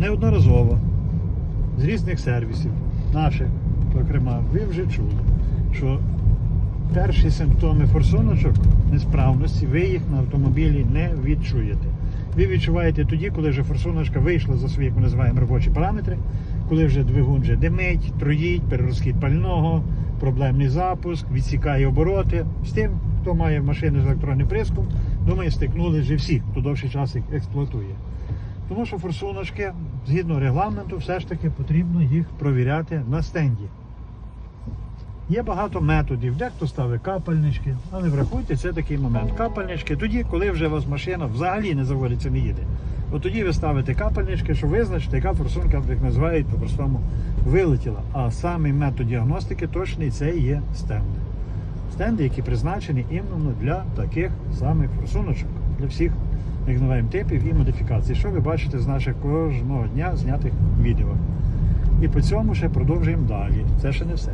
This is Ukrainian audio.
неодноразово з різних сервісів, наших, зокрема, ви вже чули, що перші симптоми форсуночок несправності ви їх на автомобілі не відчуєте. Ви відчуваєте тоді, коли вже форсуночка вийшла за свої, як ми називаємо, робочі параметри, коли вже двигун вже димить, троїть, перерозхід пального, проблемний запуск, відсікає обороти. З тим, хто має машини з електронним приском, думаю, стикнули вже всі, хто довший час їх експлуатує. Тому що форсуночки, згідно регламенту, все ж таки потрібно їх провіряти на стенді. Є багато методів, дехто ставить капельнички, але врахуйте, це такий момент. Капельнички тоді, коли вже у вас машина взагалі не заводиться, не їде. От тоді ви ставите капельнички, щоб визначити, яка форсунка, як називають по-простому, вилетіла. А самий метод діагностики точний це є стенди. Стенди, які призначені іменно для таких самих форсуночок, для всіх як типів і модифікацій, що ви бачите з наших кожного дня знятих відео. І по цьому ще продовжуємо далі. Це ще не все.